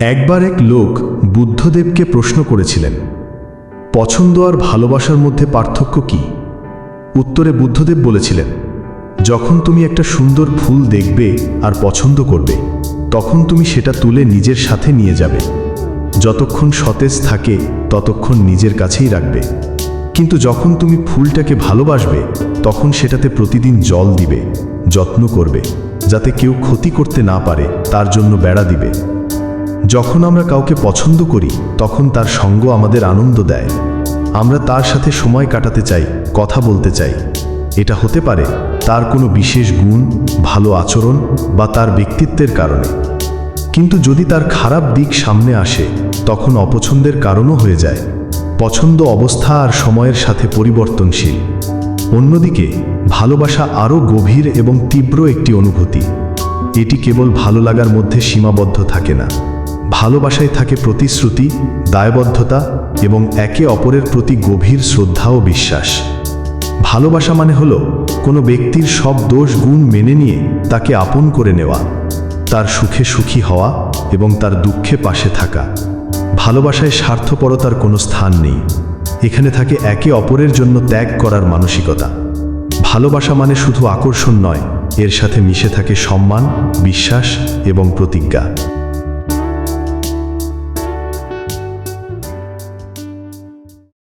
একবার এক লোক বুদ্ধদেবকে প্রশ্ন করেছিলেন, পছন্দ আর ভালোবাসার মধ্যে পার্থক্য কি? উত্তরে বুদ্ধদেব বলেছিলেন, যখন তুমি একটা সুন্দর ফুল দেখবে আর পছন্দ করবে, তখন তুমি সেটা তুলে নিজের সাথে নিয়ে যাবে। যতক্ষণ সতেজ থাকে, ততক্ষণ নিজের কাছেই রাখবে। কিন্তু যখন তুমি ফুলটাকে ভালোবাসবে, তখন সেটাতে প্রতিদিন জল দিবে, যত্ন করবে, যাতে কেউ ক্ষতি করতে না পারে, তার জন্য বেড়া দিবে। যখন আমরা কাউকে পছন্দ করি, তখন তার সঙ্গ আমাদের আনন্দ দেয়। আমরা তার সাথে সময় কাটাতে চাই, কথা বলতে চাই। এটা হতে পারে তার কোনো বিশেষ গুণ, ভালো আচরণ বা তার ব্যক্তিত্বের কারণে। কিন্তু যদি তার খারাপ দিক সামনে আসে, তখন অপছন্দের কারণও হয়ে যায়। পছন্দ অবস্থা আর সময়ের সাথে পরিবর্তনশীল। অন্যদিকে, ভালোবাসা আরও গভীর এবং তীব্র একটি অনুভূতি। এটি কেবল ভালো লাগার মধ্যে সীমাবদ্ধ থাকে না। ভালোবাসায় থাকে প্রতিশ্রুতি, দায়বদ্ধতা এবং একে অপরের প্রতি গভীর শ্রদ্ধা ও বিশ্বাস। ভালোবাসা মানে হলো কোনো ব্যক্তির সব দোষ গুণ মেনে নিয়ে তাকে আপন করে নেওয়া, তার সুখে সুখী হওয়া এবং তার দুঃখে পাশে থাকা। ভালোবাসায় স্বার্থপরতার কোনো স্থান নেই। এখানে থাকে একে অপরের জন্য ত্যাগ করার মানসিকতা। ভালোবাসা মানে শুধু আকর্ষণ নয়, এর সাথে মিশে থাকে সম্মান, বিশ্বাস এবং প্রতিজ্ঞা।